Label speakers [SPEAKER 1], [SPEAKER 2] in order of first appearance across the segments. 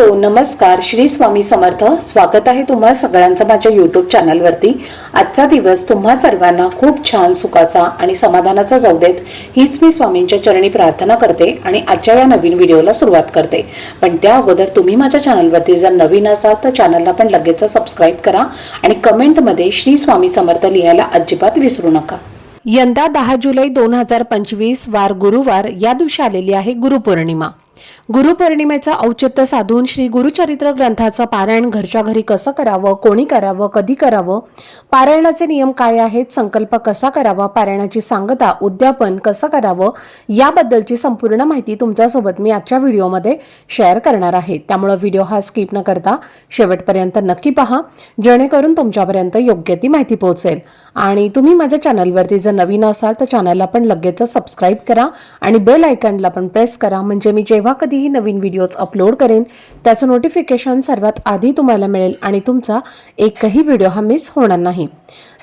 [SPEAKER 1] Hello नमस्कार. श्री स्वामी समर्थ. स्वागत आहे तुम्हा सगळ्यांचं माझ्या यूट्यूब चॅनलवरती आजचा दिवस तुम्हा सर्वांना खूप छान सुखाचा आणि समाधानाचा जाऊ देत. हीच मी स्वामींच्या चरणी प्रार्थना करते आणि आजच्या या नवीन व्हिडिओला सुरुवात करते. पण त्या अगोदर तुम्ही माझ्या चॅनलवरती जर नवीन असाल तर चॅनलला पण लगेच सबस्क्राईब करा आणि कमेंटमध्ये श्री स्वामी समर्थ लिहायला अजिबात विसरू नका. यंदा दहा जुलै दोन हजार पंचवीस वार गुरुवार या दिवशी आलेली आहे गुरुपौर्णिमा. गुरुपौर्णिमेचं औचित्य साधून श्री गुरुचरित्र ग्रंथाचं पारायण घरच्या घरी कसं करावं कोणी करावं कधी करावं पारायणाचे नियम काय आहेत संकल्प कसा करावा पारायणाची सांगता उद्यापन कसं करावं याबद्दलची संपूर्ण माहिती तुमच्यासोबत मी आजच्या व्हिडिओमध्ये शेअर करणार आहे. त्यामुळं व्हिडिओ हा स्किप न करता शेवटपर्यंत नक्की पहा जेणेकरून तुमच्यापर्यंत योग्य ती माहिती पोहोचेल. आणि तुम्ही माझ्या चॅनलवरती जर नवीन असाल तर चॅनलला पण लगेच सबस्क्राईब करा आणि बेल आयकनला पण प्रेस करा. म्हणजे मी जेव्हा कधीही नवीन व्हिडिओज अपलोड करेन त्याचं नोटिफिकेशन सर्वात आधी तुम्हाला मिळेल आणि तुमचा एकही व्हिडिओ हा मिस होणार नाही.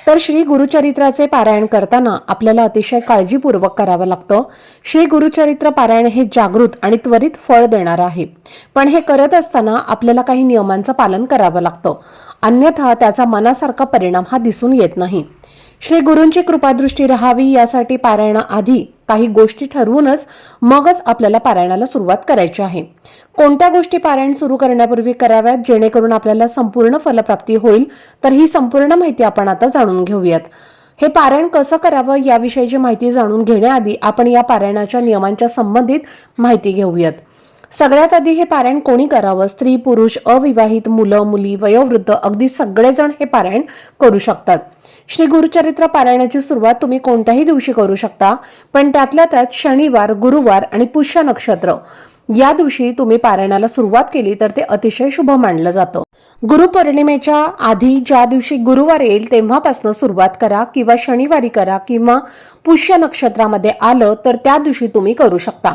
[SPEAKER 1] तर श्री गुरुचरित्राचे पारायण करताना आपल्याला अतिशय काळजीपूर्वक करावं लागतं. श्री गुरुचरित्र पारायण हे जागृत आणि त्वरित फळ देणार आहे. पण हे करत असताना आपल्याला काही नियमांचं पालन करावं लागतं. अन्यथा त्याचा मनासारखा परिणाम हा दिसून येत नाही. श्री गुरूंची कृपादृष्टी राहावी यासाठी पारायणाआधी काही गोष्टी ठरवूनच मगच आपल्याला पारायणाला सुरुवात करायची आहे. कोणत्या गोष्टी पारायण सुरू करण्यापूर्वी कराव्यात? जेणेकरून आपल्याला संपूर्ण फलप्राप्ती होईल तर ही संपूर्ण माहिती आपण आता जाणून घेऊयात. हे पारायण कसं करावं याविषयीची माहिती जाणून घेण्याआधी आपण या पारायणाच्या नियमांच्या संबंधित माहिती घेऊयात. सगळ्यात आधी हे पारायण कोणी करावं? स्त्री पुरुष अविवाहित मुलं मुली वयोवृद्ध अगदी सगळेजण हे पारायण करू शकतात. श्री गुरुचरित्र पारायणाची सुरुवात तुम्ही कोणत्याही दिवशी करू शकता पण त्यातल्या त्यात शनिवार गुरुवार आणि पुष्य नक्षत्र. या दिवशी तुम्ही पारायणाला सुरुवात केली तर ते अतिशय शुभ मानलं जातं. गुरुपौर्णिमेच्या आधी ज्या दिवशी गुरुवार येईल तेव्हापासून सुरुवात करा किंवा शनिवारी करा किंवा पुष्य नक्षत्रामध्ये आलं तर त्या दिवशी तुम्ही करू शकता.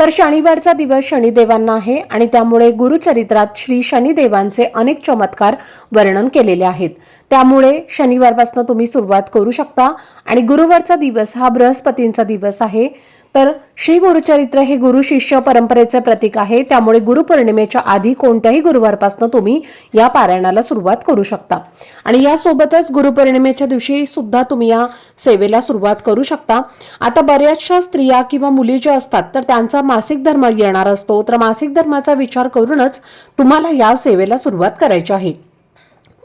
[SPEAKER 1] तर शनिवारचा दिवस शनिदेवांना आहे आणि त्यामुळे गुरुचरित्रात श्री शनिदेवांचे अनेक चमत्कार वर्णन केलेले आहेत. त्यामुळे शनिवारपासून तुम्ही सुरुवात करू शकता आणि गुरुवारचा दिवस हा बृहस्पतींचा दिवस आहे. तर श्री गुरुचरित्र हे गुरु शिष्य परंपरेचे प्रतीक आहे. त्यामुळे गुरुपौर्णिमेच्या आधी कोणत्याही गुरुवारपासून तुम्ही या पारायणाला सुरुवात करू शकता. आणि यासोबतच गुरुपौर्णिमेच्या दिवशी सुद्धा तुम्ही या सेवेला सुरुवात करू शकता. आता बऱ्याचशा स्त्रिया किंवा मुली ज्या असतात तर त्यांचा मासिक धर्म येणार असतो. तर मासिक धर्माचा विचार करूनच तुम्हाला या सेवेला सुरुवात करायची आहे.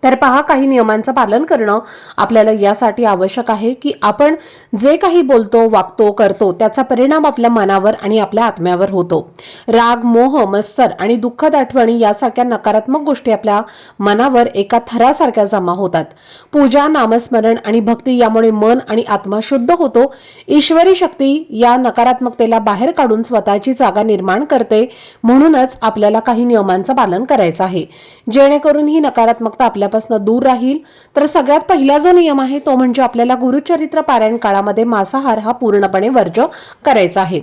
[SPEAKER 1] तर पहा काही नियमांचं पालन करणं आपल्याला यासाठी आवश्यक आहे की आपण जे काही बोलतो वागतो करतो त्याचा परिणाम आपल्या मनावर आणि आपल्या आत्म्यावर होतो. राग मोह मत्सर आणि दुःखद आठवणी यासारख्या नकारात्मक गोष्टी आपल्या मनावर एका थरासारख्या जमा होतात. पूजा नामस्मरण आणि भक्ती यामुळे मन आणि आत्मा शुद्ध होतो. ईश्वरी शक्ती या नकारात्मकतेला बाहेर काढून स्वतःची जागा निर्माण करते. म्हणूनच आपल्याला काही नियमांचं पालन करायचं आहे. जेणेकरून ही नकारात्मकता आपल्या आपल्यापासून दूर राहील. तर सगळ्यात पहिला जो नियम आहे तो म्हणजे आपल्याला गुरुचरित्र पारायण काळामध्ये मांसाहार हा पूर्णपणे वर्ज करायचा आहे.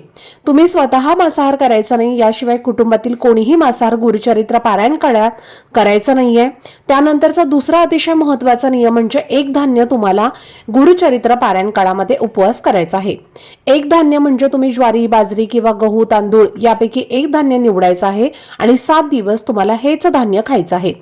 [SPEAKER 1] तुम्ही स्वतः मांसाहार करायचा नाही याशिवाय कुटुंबातील कोणीही मांसाहार गुरुचरित्र पारायण काळात करायचं नाहीये. त्यानंतरचा दुसरा अतिशय महत्त्वाचा नियम म्हणजे एक धान्य तुम्हाला गुरुचरित्र पारायण काळामध्ये उपवास करायचा आहे. एक धान्य म्हणजे तुम्ही ज्वारी बाजरी किंवा गहू तांदूळ यापैकी एक धान्य निवडायचं आहे आणि सात दिवस तुम्हाला हेच धान्य खायचं आहे.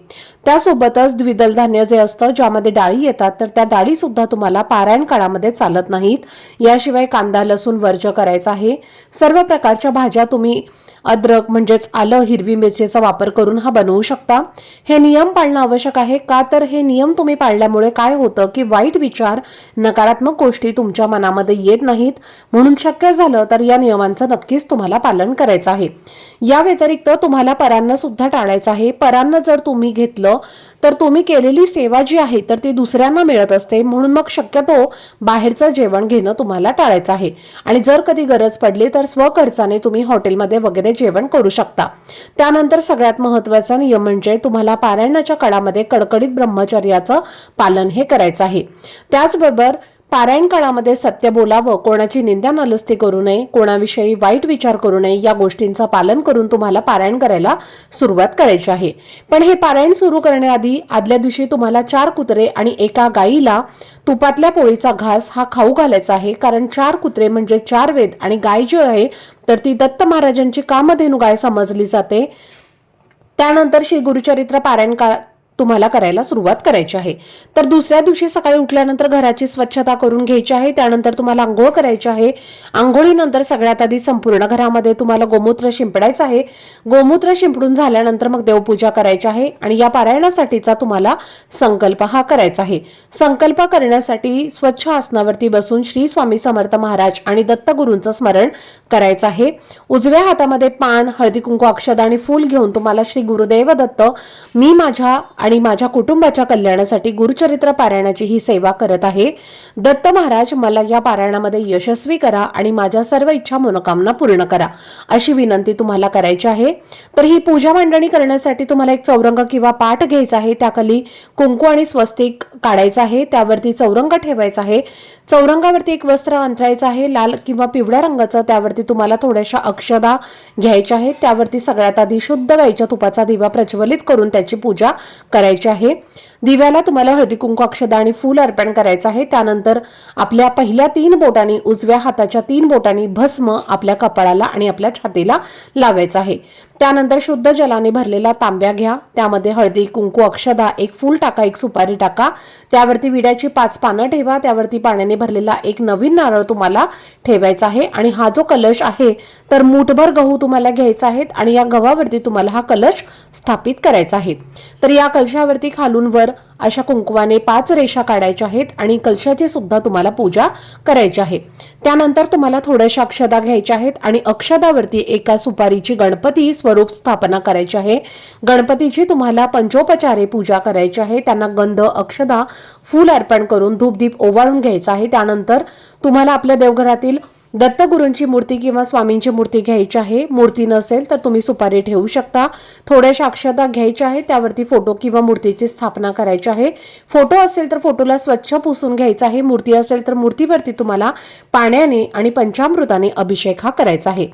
[SPEAKER 1] त्यासोबतच द्विदल धान्य जे असतं ज्यामध्ये डाळी येतात तर त्या डाळी सुद्धा तुम्हाला पारायण काळामध्ये चालत नाहीत. याशिवाय कांदा लसूण वर्ज करायचा आहे. सर्व प्रकारच्या भाज्या तुम्ही अद्रक म्हणजेच आलं हिरवी मिरचीचा वापर करून हा बनवू शकता. हे नियम पाळणं आवश्यक आहे. का तर हे नियम तुम्ही पाळल्यामुळे काय होतं की वाईट विचार नकारात्मक गोष्टी तुमच्या मनामध्ये येत नाहीत. म्हणून शक्य झालं तर या नियमांचं नक्कीच तुम्हाला पालन करायचं आहे. या व्यतिरिक्त तुम्हाला परांना सुद्धा टाळायचं आहे. परांना जर तुम्ही घेतलं तर तुम्ही केलेली सेवा जी आहे तर ती दुसऱ्यांना मिळत असते. म्हणून मग शक्यतो बाहेरचं जेवण घेणं तुम्हाला टाळायचं आहे. आणि जर कधी गरज पडली तर स्वखर्चाने तुम्ही हॉटेलमध्ये वगैरे जेवण करू शकता. त्यानंतर सगळ्यात महत्त्वाचा नियम म्हणजे तुम्हाला पारायणाच्या काळामध्ये कडकडीत ब्रह्मचर्याचं पालन हे करायचं आहे. त्याचबरोबर पारायण काळामध्ये सत्य बोलावं कोणाची निंदा नालस्ती करू नये कोणाविषयी वाईट विचार करू नये या गोष्टींचं पालन करून तुम्हाला पारायण करायला सुरुवात करायची आहे. पण हे पारायण सुरू करण्याआधी आदल्या दिवशी तुम्हाला चार कुत्रे आणि एका गाईला तुपातल्या पोळीचा घास हा खाऊ घालायचा आहे. कारण चार कुत्रे म्हणजे चार वेद आणि गाय जी आहे तर ती दत्त महाराजांची कामधेनू गाय समजली जाते. त्यानंतर श्री गुरुचरित्र पारायण काळ तुम्हाला करायला सुरुवात करायची आहे. तर दुसऱ्या दिवशी सकाळी उठल्यानंतर घराची स्वच्छता करून घ्यायची आहे. त्यानंतर तुम्हाला आंघोळ करायची आहे. आंघोळीनंतर सगळ्यात आधी संपूर्ण घरामध्ये तुम्हाला गोमूत्र शिंपडायचं आहे. गोमूत्र शिंपडून झाल्यानंतर मग देवपूजा करायची आहे आणि या पारायणासाठीचा तुम्हाला संकल्प हा करायचा आहे. संकल्प करण्यासाठी स्वच्छ आसनावरती बसून श्री स्वामी समर्थ महाराज आणि दत्तगुरूंचं स्मरण करायचं आहे. उजव्या हातामध्ये पान हळदी कुंकू अक्षद आणि फूल घेऊन तुम्हाला श्री गुरुदेव दत्त मी माझ्या आणि आणि माझ्या कुटुंबाच्या कल्याणासाठी गुरुचरित्र पारायणाची ही सेवा करत आहे. दत्त महाराज मला या पारायणामध्ये यशस्वी करा आणि माझ्या सर्व इच्छा मनोकामना पूर्ण करा अशी विनंती तुम्हाला करायची आहे. तर ही पूजा मांडणी करण्यासाठी तुम्हाला एक चौरंग किंवा पाठ घ्यायचा आहे. त्याखाली कुंकू आणि स्वस्तिक काढायचं आहे. त्यावरती चौरंग ठेवायचा आहे. चौरंगावरती एक वस्त्र अंतरायचं आहे. लाल किंवा पिवळ्या रंगाचं त्यावरती तुम्हाला थोड्याशा अक्षदा घ्यायच्या आहेत. त्यावरती सगळ्यात आधी शुद्ध गाईच्या तुपाचा दिवा प्रज्वलित करून त्याची पूजा करायची आहे. दिव्याला तुम्हाला हळदी कुंकू अक्षदा आणि फूल अर्पण करायचं आहे. त्यानंतर आपल्या पहिल्या तीन बोटांनी उजव्या हाताच्या तीन बोटांनी भस्म आपल्या कपाळाला आणि आपल्या छातीला लावायचं आहे. त्यानंतर शुद्ध जलाने भरलेला तांब्या घ्या. त्यामध्ये हळदी कुंकू अक्षदा एक फूल टाका एक सुपारी टाका. त्यावरती विड्याची पाच पानं ठेवा. त्यावरती पाण्याने भरलेला एक नवीन नारळ तुम्हाला ठेवायचा आहे. आणि हा जो कलश आहे तर मूठभर गहू तुम्हाला घ्यायचा आहेत आणि या गव्हावरती तुम्हाला हा कलश स्थापित करायचा आहे. तर या कलशावरती खालून वर अशा कुंकवाने पाच रेषा काढायच्या आहेत आणि कलशाची सुद्धा तुम्हाला पूजा करायची आहे. त्यानंतर तुम्हाला थोड्याशा अक्षदा घ्यायच्या आहेत आणि अक्षदावरती एका सुपारीची गणपती स्व स्वरूप स्थापना करायची आहे. गणपतीची तुम्हाला पंचोपचारे पूजा करायची आहे. त्यांना गंध अक्षदा फूल अर्पण करून धूपदीप ओवाळून घ्यायचा आहे. त्यानंतर तुम्हाला आपल्या देवघरातील दत्तगुरूंची मूर्ती किंवा स्वामींची मूर्ती घ्यायची आहे. मूर्ती नसेल तर तुम्ही सुपारी ठेवू शकता. थोड्याशा अक्षता घ्यायच्या आहे त्यावरती फोटो किंवा मूर्तीची स्थापना करायची आहे. फोटो असेल तर फोटोला स्वच्छ पुसून घ्यायचा आहे. मूर्ती असेल तर मूर्तीवरती तुम्हाला पाण्याने आणि पंचामृताने अभिषेक हा करायचा आहे.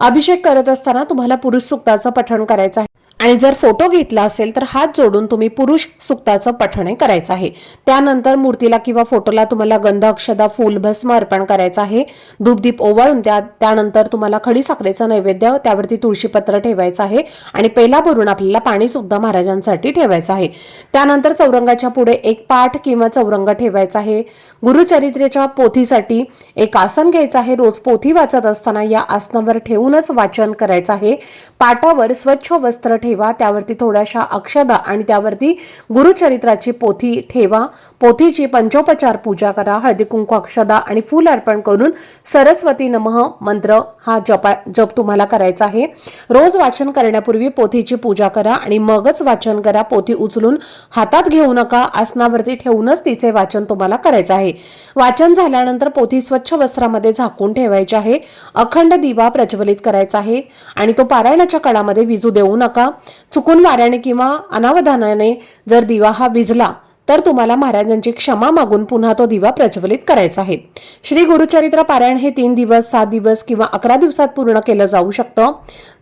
[SPEAKER 1] अभिषेक करत असताना तुम्हाला पुरुष सुक्ताचं पठण करायचं आहे. आणि जर फोटो घेतला असेल तर हात जोडून तुम्ही पुरुष सुक्ताचं पठणे करायचं आहे. त्यानंतर मूर्तीला किंवा फोटोला तुम्हाला गंध अक्षदा फूल भस्म अर्पण करायचं आहे. धूपदीप ओवाळून त्या त्यानंतर तुम्हाला खडी साखरेचं नैवेद्य त्यावरती तुळशीपत्र ठेवायचं आहे. आणि पेला भरून आपल्याला पाणी सुद्धा महाराजांसाठी ठेवायचं आहे. त्यानंतर चौरंगाच्या पुढे एक पाठ किंवा चौरंग ठेवायचा आहे. गुरुचरित्रेच्या पोथीसाठी एक आसन घ्यायचं आहे. रोज पोथी वाचत असताना या आसनावर ठेवूनच वाचन करायचं आहे. पाटावर स्वच्छ वस्त्र ठेव ठेवा त्यावरती थोड्याशा अक्षदा आणि त्यावरती गुरुचरित्राची पोथी ठेवा. पोथीची पंचोपचार पूजा करा हळदी कुंकू अक्षदा आणि फूल अर्पण करून सरस्वती नमः मंत्र हा जपा जप तुम्हाला करायचा आहे. रोज वाचन करण्यापूर्वी पोथीची पूजा करा आणि मगच वाचन करा. पोथी उचलून हातात घेऊ नका आसनावरती ठेवूनच तिचे वाचन तुम्हाला करायचं आहे. वाचन झाल्यानंतर पोथी स्वच्छ वस्त्रामध्ये झाकून ठेवायची आहे. अखंड दिवा प्रज्वलित करायचा आहे आणि तो पारायणाच्या काळामध्ये विजू देऊ नका. चुकून वाऱ्याने किंवा अनावधानाने जर दिवा हा विझला तर तुम्हाला महाराजांची क्षमा मागून पुन्हा तो दिवा प्रज्वलित करायचा आहे. श्री गुरुचरित्र पारायण हे तीन दिवस सात दिवस किंवा अकरा दिवसात पूर्ण केलं जाऊ शकतं.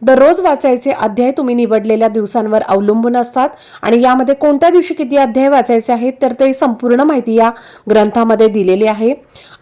[SPEAKER 1] दररोज वाचायचे अध्याय तुम्ही निवडलेल्या दिवसांवर अवलंबून असतात आणि यामध्ये कोणत्या दिवशी किती अध्याय वाचायचे आहेत तर ते संपूर्ण माहिती या ग्रंथामध्ये दिलेली आहे.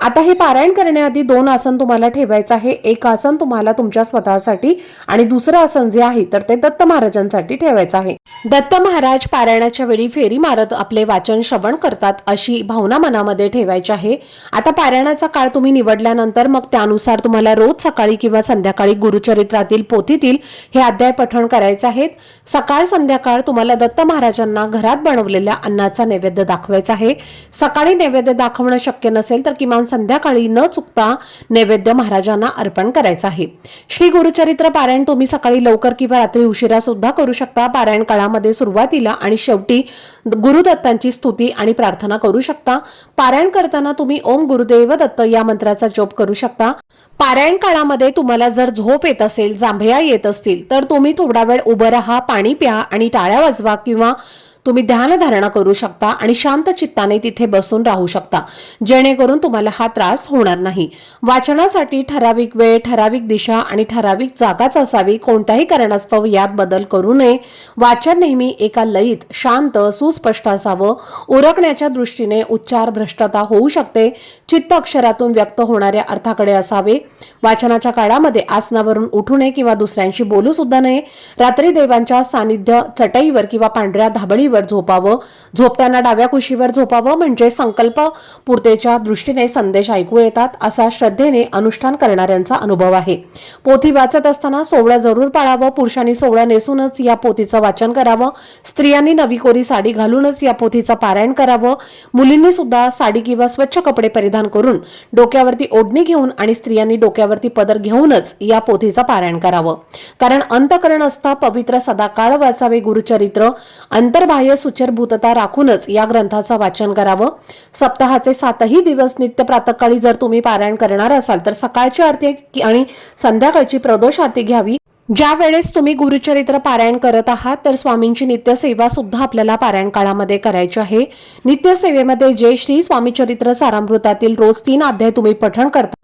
[SPEAKER 1] आता हे पारायण करण्याआधी दोन आसन तुम्हाला ठेवायचं आहे. एक आसन तुम्हाला तुमच्या स्वतःसाठी आणि दुसरं आसन जे आहे तर ते दत्त महाराजांसाठी ठेवायचं आहे. दत्त महाराज पारायणाच्या वेळी फेरी मारत आपले वाचन श्रवण करतात अशी भावना मनामध्ये ठेवायची आहे. आता पारायणाचा काळ तुम्ही निवडल्यानंतर मग त्यानुसार तुम्हाला रोज सकाळी किंवा संध्याकाळी गुरुचरित्रातील पोथीतील हे अध्याय पठण करायचे आहेत. सकाळ संध्याकाळ तुम्हाला दत्त महाराजांना घरात बनवलेल्या अन्नाचा नैवेद्य दाखवायचा आहे. सकाळी नैवेद्य दाखवणं शक्य नसेल तर किमान संध्याकाळी न चुकता नैवेद्य महाराजांना अर्पण करायचं आहे. श्री गुरुचरित्र पारायण तुम्ही सकाळी लवकर किंवा रात्री उशिरा सुद्धा करू शकता. पारायण काळामध्ये सुरुवातीला आणि शेवटी गुरुदत्तांची स्तुती आणि प्रार्थना करू शकता. पारायण करताना तुम्ही ओम गुरुदेव दत्त या मंत्राचा जप करू शकता. पारायण काळामध्ये तुम्हाला जर झोप येत असेल जांभया येत असतील तर तुम्ही थोडा वेळ उभं राहा पाणी प्या आणि टाळ्या वाजवा किंवा तुम्ही ध्यानधारणा करू शकता आणि शांत चित्ताने तिथे बसून राहू शकता. जेणेकरून तुम्हाला हा त्रास होणार नाही. वाचनासाठी ठराविक वेळ ठराविक दिशा आणि ठराविक जागाच असावी. कोणत्याही कारणास्तव यात बदल करू नये. वाचन नेहमी एका लयीत शांत सुस्पष्ट असावं. उरकण्याच्या दृष्टीने उच्चार भ्रष्टता होऊ शकते. चित्त अक्षरातून व्यक्त होणाऱ्या अर्थाकडे असावे. वाचनाच्या काळामध्ये आसनावरून उठू नये किंवा दुसऱ्यांशी बोलू सुद्धा नये. रात्री देवांच्या सानिध्य चटईवर किंवा पांढऱ्या कुशीवर झोपावं. झोपताना डाव्या कुशीवर झोपावं म्हणजे संकल्प पूर्तेच्या दृष्टीने संदेश ऐकू येतात असा श्रद्धेने अनुष्ठान करणाऱ्यांचा अनुभव आहे. पोथी वाचत असताना सोवळं जरूर पाळावं. पुरुषांनी सोवळं नेसूनच या पोथीचं वाचन करावं. स्त्रियांनी नवी कोरी साडी घालूनच या पोथीचं पारायण करावं. मुलींनी सुद्धा साडी किंवा स्वच्छ कपडे परिधान करून डोक्यावरती ओढणी घेऊन आणि स्त्रियांनी डोक्यावरती पदर घेऊनच या पोथीचं पारायण करावं. कारण अंतकरण असता पवित्र सदाकाळ वाचावे गुरुचरित्र. बाह्य सुचरभूतता राखूनच या ग्रंथाचं वाचन करावं. सप्ताहाचे सातही दिवस नित्य प्रातकाळी जर तुम्ही पारायण करणार असाल तर सकाळची आरती आणि संध्याकाळची प्रदोष आरती घ्यावी. ज्या वेळेस तुम्ही गुरुचरित्र पारायण करत आहात तर स्वामींची नित्यसेवा सुद्धा आपल्याला पारायण काळामध्ये करायची आहे. नित्यसेवेमध्ये जे श्री स्वामीचरित्र सारामृतातील रोज तीन अध्याय तुम्ही पठण करता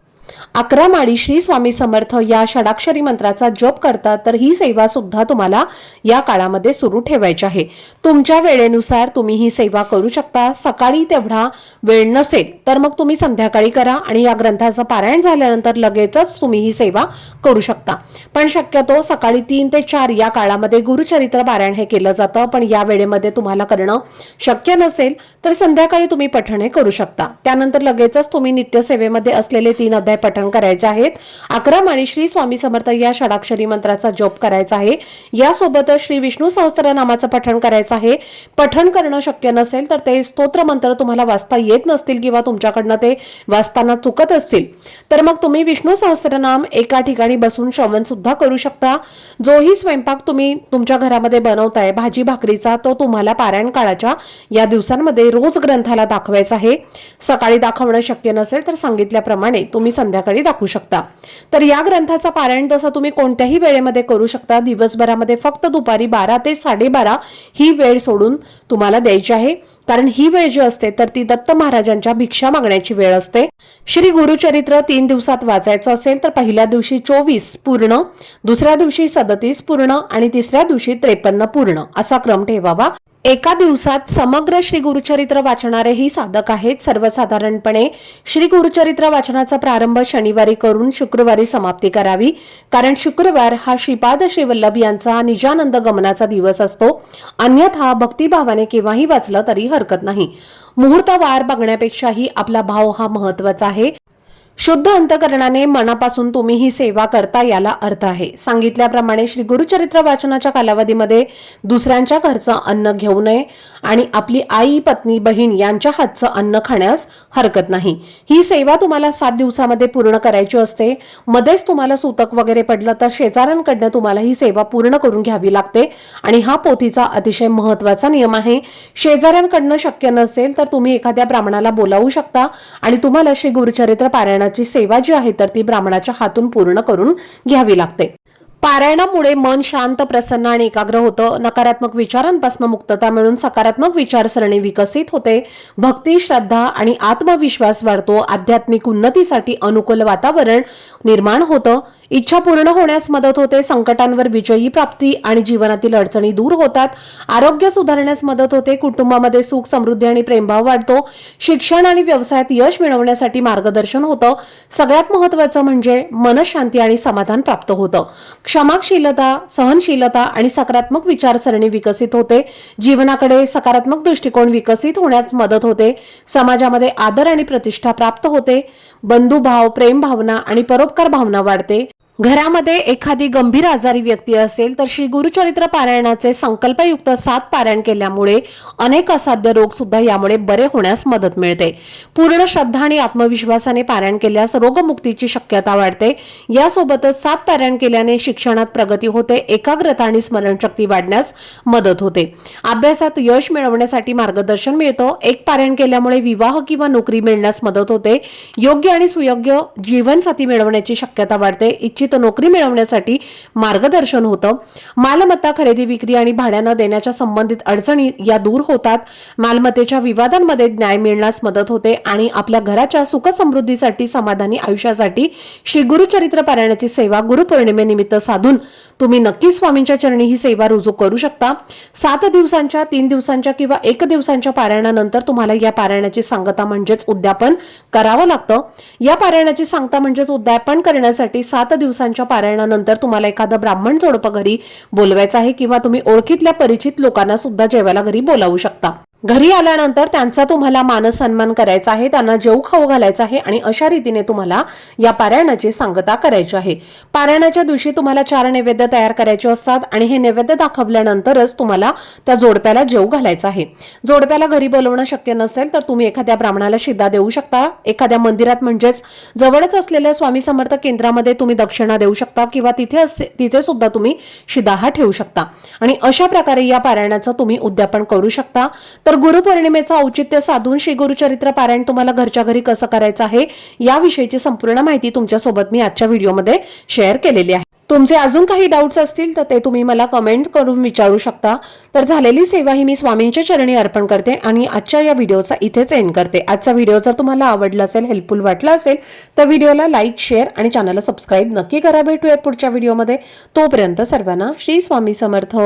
[SPEAKER 1] अकरा माळी श्री स्वामी समर्थ या षडाक्षरी मंत्राचा जप करता तर ही सेवा सुद्धा तुम्हाला या काळामध्ये सुरू ठेवायची आहे. तुमच्या वेळेनुसार तुम्ही ही सेवा करू शकता. सकाळी तेवढा वेळ नसेल तर मग तुम्ही संध्याकाळी करा आणि या ग्रंथाचं पारायण झाल्यानंतर लगेचच तुम्ही ही सेवा करू शकता. पण शक्यतो सकाळी तीन ते चार या काळामध्ये गुरुचरित्र पारायण हे केलं जातं. पण या वेळेमध्ये तुम्हाला करणं शक्य नसेल तर संध्याकाळी तुम्ही पठण हे करू शकता. त्यानंतर लगेचच तुम्ही नित्यसेवेमध्ये असलेले तीन अध्याय पठण करायचे आहेत. अकरा माळी श्री स्वामी समर्थ या षडाक्षरी मंत्राचा जप करायचा आहे. यासोबतच श्री विष्णू सहस्त्र नामाचं पठण करायचं आहे. पठण करणं शक्य नसेल तर ते स्तोत्र मंत्र तुम्हाला वाचता येत नसतील किंवा तुमच्याकडनं ते वाचताना चुकत असतील. तर मग तुम्ही विष्णू सहस्त्रनाम एका ठिकाणी बसून श्रवण सुद्धा करू शकता. जोही स्वयंपाक तुम्ही तुमच्या घरामध्ये बनवताय. भाजी भाकरीचा तो तुम्हाला पारायण काळाच्या या दिवसांमध्ये रोज ग्रंथाला दाखवायचा आहे. सकाळी दाखवणं शक्य नसेल तर सांगितल्याप्रमाणे तुम्ही संध्याकाळी दाखवू शकता. तर या ग्रंथाचा पारायण तसा तुम्ही कोणत्याही वेळेमध्ये करू शकता दिवसभरामध्ये फक्त दुपारी बारा ते साडेबारा ही वेळ सोडून तुम्हाला द्यायची आहे. कारण ही वेळ जी असते तर ती दत्त महाराजांच्या भिक्षा मागण्याची वेळ असते. श्री गुरुचरित्र तीन दिवसात वाचायचं असेल तर पहिल्या दिवशी चोवीस पूर्ण दुसऱ्या दिवशी सदतीस पूर्ण आणि तिसऱ्या दिवशी त्रेपन्न पूर्ण असा क्रम ठेवावा. एका दिवसात समग्र श्री गुरुचरित्र वाचणारेही साधक आहेत सर्वसाधारणपणे. श्री गुरुचरित्र वाचनाचा प्रारंभ शनिवारी करून शुक्रवारी समाप्ती करावी कारण शुक्रवार हा श्रीपाद श्रीवल्लभ यांचा निजानंद गमनाचा दिवस असतो. अन्यथा भक्तिभावाने केव्हाही वाचलं तरी हरकत नाही. मुहूर्तवार बघण्यापेक्षाही आपला भाव हा महत्त्वाचा आहे. शुद्ध अंतकरणाने मनापासून तुम्ही ही सेवा करता याला अर्थ आहे. सांगितल्याप्रमाणे श्री गुरुचरित्र वाचनाच्या कालावधीमध्ये दुसऱ्यांच्या घरचं अन्न घेऊ नये आणि आपली आई पत्नी बहीण यांच्या हातचं अन्न खाण्यास हरकत नाही. ही सेवा तुम्हाला सात दिवसामध्ये पूर्ण करायची असते. मध्येच तुम्हाला सुतक वगैरे पडलं तर शेजाऱ्यांकडनं तुम्हाला ही सेवा पूर्ण करून घ्यावी लागते आणि हा पोथीचा अतिशय महत्त्वाचा नियम आहे. शेजाऱ्यांकडनं शक्य नसेल तर तुम्ही एखाद्या ब्राह्मणाला बोलावू शकता आणि तुम्हाला श्री गुरुचरित्र पारायण ब्राह्मणाची सेवा जी आहे तर ती ब्राह्मणाच्या हातून पूर्ण करून घ्यावी लागते. पारायणामुळे मन शांत प्रसन्न आणि एकाग्र होतं. नकारात्मक विचारांपासून मुक्तता मिळून सकारात्मक विचारसरणी विकसित होते. भक्ती श्रद्धा आणि आत्मविश्वास वाढतो. आध्यात्मिक उन्नतीसाठी अनुकूल वातावरण निर्माण होतं. इच्छा पूर्ण होण्यास मदत होते. संकटांवर विजयी प्राप्ती आणि जीवनातील अडचणी दूर होतात. आरोग्य सुधारण्यास मदत होते. कुटुंबामध्ये सुख समृद्धी आणि प्रेमभाव वाढतो. शिक्षण आणि व्यवसायात यश मिळवण्यासाठी मार्गदर्शन होतं. सगळ्यात महत्वाचं म्हणजे मनशांती आणि समाधान प्राप्त होतं. क्षमाशीलता सहनशीलता आणि सकारात्मक विचारसरणी विकसित होते. जीवनाकडे सकारात्मक दृष्टिकोन विकसित होण्यास मदत होते. समाजामध्ये आदर आणि प्रतिष्ठा प्राप्त होते. बंधुभाव प्रेम भावना आणि परोपकार भावना वाढते. घरामध्ये एखादी गंभीर आजारी व्यक्ती असेल तर श्री गुरुचरित्र पारायणाचे संकल्पयुक्त सात पारायण केल्यामुळे अनेक असाध्य रोग सुद्धा यामुळे बरे होण्यास मदत मिळते. पूर्ण श्रद्धा आणि आत्मविश्वासाने पारायण केल्यास रोगमुक्तीची शक्यता वाढते. यासोबतच सात पारायण केल्याने शिक्षणात प्रगती होते एकाग्रता आणि स्मरणशक्ती वाढण्यास मदत होते. अभ्यासात यश मिळवण्यासाठी मार्गदर्शन मिळतं. एक पारायण केल्यामुळे विवाह किंवा नोकरी मिळण्यास मदत होते. योग्य आणि सुयोग्य जीवनसाथी मिळवण्याची शक्यता वाढते. इच्छित इच्छित नोकरी मिळवण्यासाठी मार्गदर्शन होतं. मालमत्ता खरेदी विक्री आणि भाड्यानं देण्याच्या संबंधित अडचणी या दूर होतात. मालमत्तेच्या विवादांमध्ये न्याय मिळण्यास मदत होते आणि आपल्या घराच्या सुखसमृद्धीसाठी समाधानी आयुष्यासाठी श्री गुरुचरित्र पारायणाची सेवा गुरुपौर्णिमेनिमित्त साधून तुम्ही नक्की स्वामींच्या चरणी ही सेवा रुजू करू शकता. सात दिवसांच्या तीन दिवसांच्या किंवा एक दिवसांच्या पारायणानंतर तुम्हाला या पारायणाची सांगता म्हणजेच उद्यापन करावं लागतं. या पारायणाची सांगता म्हणजेच उद्यापन करण्यासाठी सात दिवस दिवसांच्या पारायणानंतर तुम्हाला एखादं ब्राह्मण जोडपं घरी बोलवायचं आहे किंवा तुम्ही ओळखीतल्या परिचित लोकांना सुद्धा जेवायला घरी बोलावू शकता. घरी आल्यानंतर त्यांचा तुम्हाला मानसन्मान करायचा आहे त्यांना जेव खाऊ घालायचा आहे आणि अशा रीतीने तुम्हाला या पारायणाची सांगता करायची आहे. पारायणाच्या दिवशी तुम्हाला चार नैवेद्य तयार करायचे असतात आणि हे नैवेद्य दाखवल्यानंतरच तुम्हाला त्या जोडप्याला जेव घालायचा आहे. जोडप्याला घरी बोलवणं शक्य नसेल तर तुम्ही एखाद्या ब्राह्मणाला शिदा देऊ शकता. एखाद्या मंदिरात म्हणजेच जवळच असलेल्या स्वामी समर्थ केंद्रामध्ये तुम्ही दक्षिणा देऊ शकता किंवा तिथे तिथे सुद्धा तुम्ही शिदा हा ठेवू शकता. आणि अशा प्रकारे या पारायणाचं तुम्ही उद्यापन करू शकता. तर तर गुरुपौर्णिमेचं औचित्य साधून श्री गुरुचरित्र पारायण तुम्हाला घरच्या घरी कसं करायचं आहे याविषयीची संपूर्ण माहिती तुमच्यासोबत मी आजच्या व्हिडिओमध्ये शेअर केलेली आहे. तुमचे अजून काही डाऊट्स असतील तर ते तुम्ही मला कमेंट करून विचारू शकता. तर झालेली सेवा ही मी स्वामींच्या चरणी अर्पण करते आणि आजच्या या व्हिडिओचा इथेच एंड करते. आजचा व्हिडिओ जर तुम्हाला आवडला असेल हेल्पफुल वाटला असेल तर व्हिडिओला लाईक शेअर आणि चॅनलला सबस्क्राईब नक्की करा. भेटूयात पुढच्या व्हिडिओमध्ये. तोपर्यंत सर्वांना श्री स्वामी समर्थ.